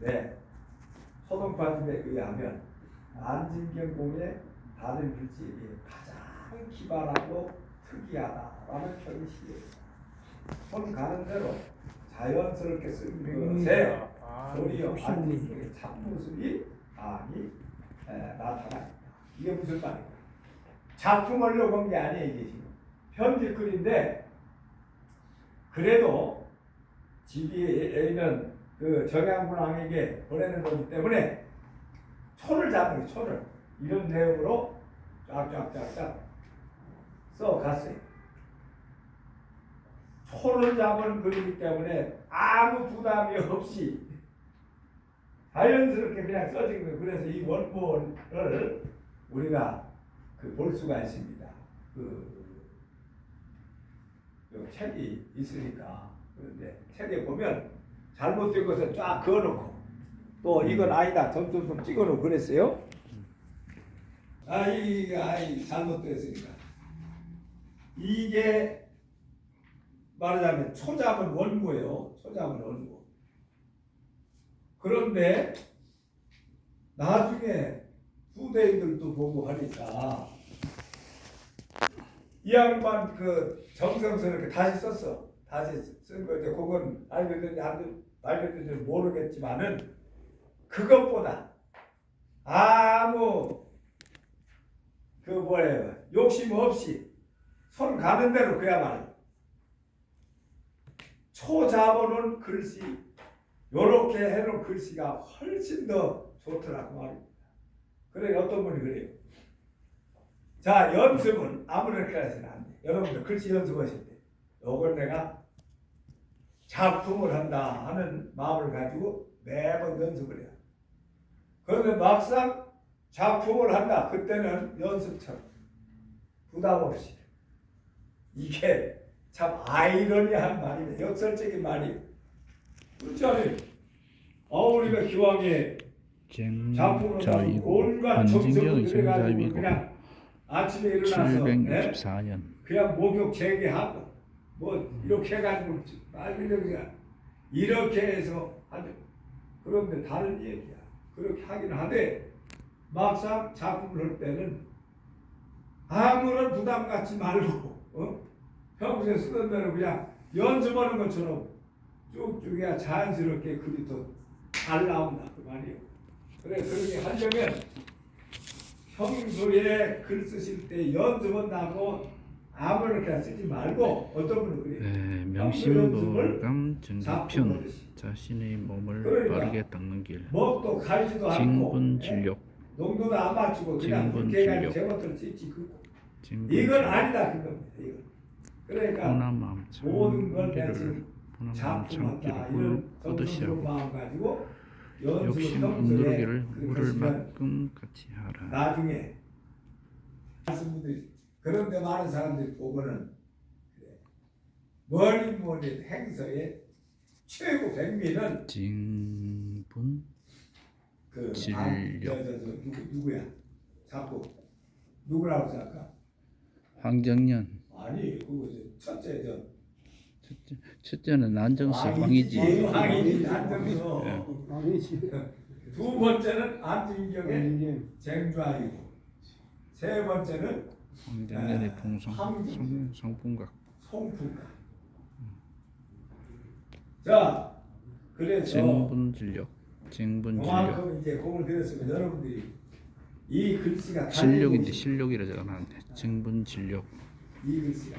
있는데 소동파집에 의하면 안진경 공의 다른 비해 가장 기발하고 특이하다라는 평이 시입니다. 손 가는 대로 자연스럽게 쓴 것에 아, 도리어 욕심이. 안진경의 참모습이 많이 에, 나타납니다. 이게 무슨 말이에요? 작품을로 본게 아니에요 이게 지금 편집 글인데 그래도 지비에는 그 정양군왕에게 보내는 거기 때문에 초를 잡는 거예요, 초를 이런 내용으로 쫙쫙쫙쫙 써 갔어요. 초를 잡은 글이기 때문에 아무 부담이 없이 자연스럽게 그냥 써진 거예요. 그래서 이 원본을 우리가 그 볼 수가 있습니다. 그, 그 책이 있으니까 그런데 책에 보면 잘못된 것을 쫙 그어놓고 또 이건 아니다 점점점 찍어놓고 그랬어요. 아이 아이 잘못됐으니까 이게 말하자면 초잡은 원고예요. 초잡은 원고. 그런데 나중에 후대인들도 보고 하니까 이 양반 그 정성스럽게 다시 썼어. 다시 쓴거 이제 그건 알겠는지 안 알겠는지 모르겠지만은 그것보다 아무 그 뭐예요 욕심 없이 손 가는 대로 그야말로 초 잡아놓은 글씨 요렇게 해놓은 글씨가 훨씬 더 좋더라고 말입니다. 그래 어떤 분이 그래요. 자 연습은 아무렇게나 해서는 안 돼. 여러분들 글씨 연습하실 때 요걸 내가 작품을 한다 하는 마음을 가지고 매번 연습을 해요. 그런데 막상 작품을 한다 그때는 연습처럼 부담 없이 이게 참 아이러니한 말이네 역설적인 말이에요. 그렇지 않아요? 어 우리가 기왕에 작품을 쟁자이고 온갖 정성을 들여가지고 그냥 아침에 일어나서 네? 764년 그냥 목욕 재개하고 뭐 이렇게 해가지고 말 그대로 그냥 이렇게 해서 하죠. 그런데 다른 얘기야. 그렇게 하긴 하되 막상 작품을 할 때는 아무런 부담 갖지 말고 어? 평소에 쓰던 대로 그냥 연습하는 것처럼 쭉쭉 해야 자연스럽게 글이 더잘 나온다 그 말이에요. 그래 그렇게 하려면 평소에 글 쓰실 때 연습한다고 아무렇게나 쓰지 말고 어떤 분은 그래요. 네, 명심보감 하듯이. 자신의 몸을 그러니까. 빠르게 닦는 길 먹도 가지도 않고 진분진력 예, 농도도 안 맞추고 그냥 진분 그렇게. 제멋대로 찍지 그 이건 아니다 그겁니다 이건 그러니까 보나마음 모든 걸 내지 보나마음 작품한다 참기를 이런 물 정성스러운 마음 가지고 욕심 운누르기를 그렇게 물을 만큼 같이 하라 나중에 분들이 그런데 많은 사람들이 보고는 그래. 뭐니 뭐니 행서의 최고 백미는 진분 그 진력. 아, 저, 저, 저, 누구 누구야 자꾸 누구라고 생각하? 황정년 아니 그거 저 첫째 저 첫째, 첫째는 안정수 왕이지 왕이지 왕이지 안정수 예. 아니지. 두 번째는 안진경의 쟁좌이고 세 번째는 예. 풍성 황정. 성- 성품각. 송풍가 자 그래서 정분진력 그만큼 이제 공을 들였으면 여러분들이 이 글씨가 달리고 실력이라 적어놨네 정분진력. 이 글씨가